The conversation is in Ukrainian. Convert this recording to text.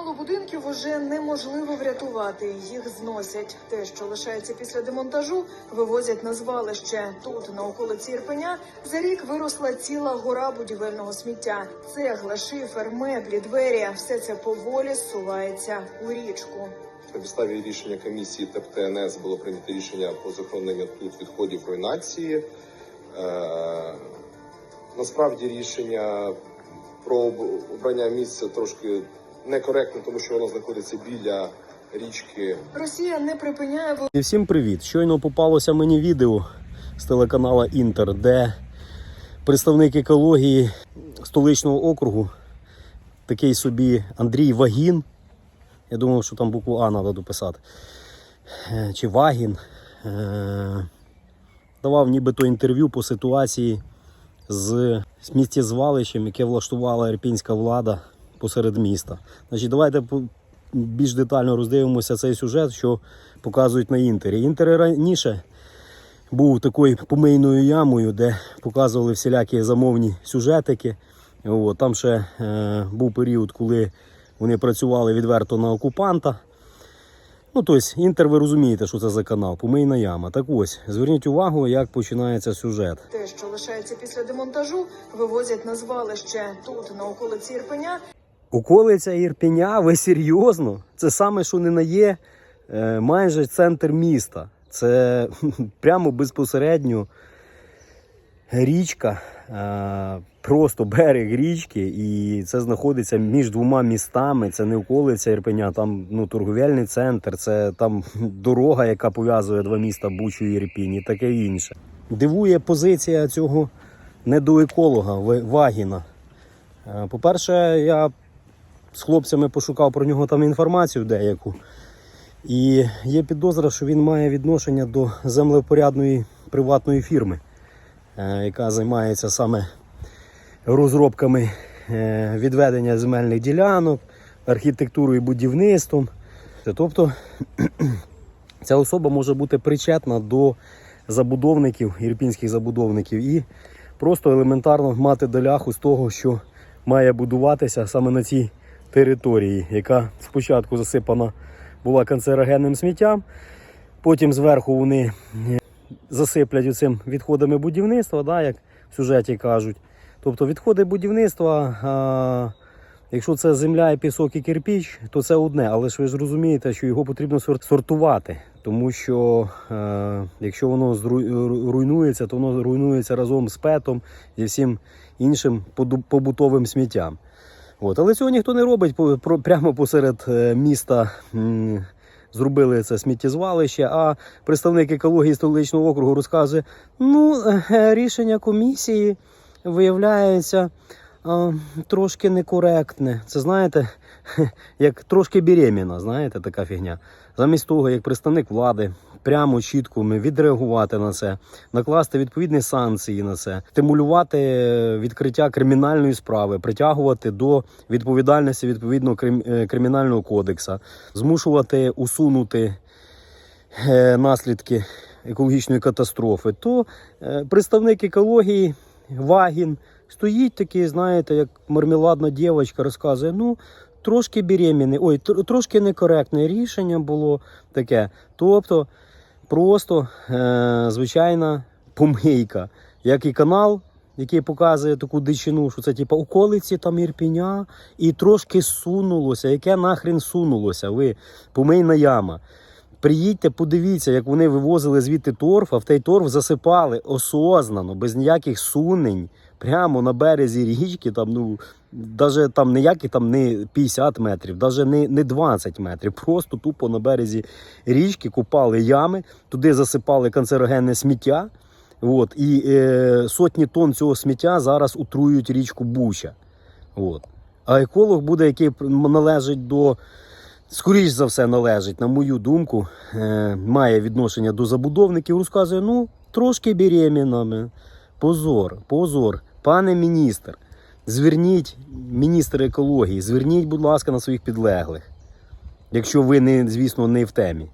Чимало будинків уже неможливо врятувати. Їх зносять. Те, що лишається після демонтажу, вивозять на звалище. Тут, на околиці Ірпеня, за рік виросла ціла гора будівельного сміття. Цегла, шифер, меблі, двері все це поволі зсувається у річку. На підставі рішення комісії ТЕП ТНС було прийнято рішення про захоронення тут відходів руйнації. Е, насправді рішення про обрання місця трошки некоректне, тому що воно знаходиться біля річки Росія не припиняє І всім привіт! Щойно попалося мені відео з телеканала Інтер, де представник екології столичного округу, такий собі Андрій Вагін. Я думав, що там букву А треба дописати. Е, Чи Вагін. е, Давав нібито інтерв'ю по ситуації з сміттєзвалищем, яке влаштувала ірпінська влада посеред міста. Значить, давайте більш детально роздивимося цей сюжет, що показують на інтері. Інтер раніше був такою помийною ямою, де показували всілякі замовні сюжетики. От, там ще е, був період, коли вони працювали відверто на окупанта. Ну, тобто, інтер, ви розумієте, що це за канал, помийна яма. Так ось, зверніть увагу, як починається сюжет. те, що лишається після демонтажу, вивозять на звалище. Тут, на околиці Ірпеня, Околиця Ірпеня, ви серйозно? Це саме, що не на є е, майже центр міста. Це прямо безпосередньо річка, е, просто берег річки, і це знаходиться між двома містами. Це не околиця Ірпеня, там ну, торговельний центр, це там дорога, яка пов'язує два міста Бучу і Ірпінь, і таке інше. Дивує позиція цього недоеколога Вагіна. Е, По-перше, я з хлопцями пошукав про нього там інформацію деяку. І є підозра, що він має відношення до землепорядної приватної фірми, е, яка займається саме розробками е, відведення земельних ділянок, архітектурою і будівництвом. Тобто ця особа може бути причетна до забудовників, ірпінських забудовників, і просто елементарно мати доляху з того, що має будуватися саме на цій території, яка спочатку засипана була канцерогенним сміттям, потім зверху вони е, засиплять цим відходами будівництва, да, як в сюжеті кажуть. Тобто відходи будівництва, а, якщо це земля, і пісок і кирпіч, то це одне, але ж ви ж розумієте, що його потрібно сортувати, тому що е, якщо воно руйнується, то воно руйнується разом з петом і всім іншим побутовим сміттям. От. Але цього ніхто не робить прямо посеред е, міста. Зробили це сміттєзвалище, а представник екології столичного округу розказує: ну, е, рішення комісії виявляється е, трошки некоректне. Це знаєте, як трошки беременна, знаєте, така фігня. Замість того, як представник влади прямо чітко ми відреагувати на це, накласти відповідні санкції на це, стимулювати відкриття кримінальної справи, притягувати до відповідальності відповідно е, кримінального кодекса, змушувати усунути е, наслідки екологічної катастрофи, то е, представник екології Вагін стоїть такий, знаєте, як мармеладна дівчинка, розказує: ну. Трошки беременний, ой, трошки некоректне рішення було таке. Тобто, просто е, звичайна помийка, як і канал, який показує таку дичину, що це типу околиці там Ірпіня, і трошки сунулося. Яке нахрен сунулося? Ви помийна яма. Приїдьте, подивіться, як вони вивозили звідти торф, а в той торф засипали осознано, без ніяких сунень, прямо на березі річки, там, ну, даже там ніякі там не 50 метрів, навіть не, не 20 метрів. Просто тупо на березі річки купали ями, туди засипали канцерогенне сміття. От, і е, сотні тонн цього сміття зараз утруюють річку Буча. От. А еколог буде, який належить до скоріш за все належить, на мою думку, е, має відношення до забудовників, розказує, ну, трошки беременними. Позор, позор. Пане міністр, зверніть, міністр екології, зверніть, будь ласка, на своїх підлеглих. Якщо ви не, звісно, не в темі.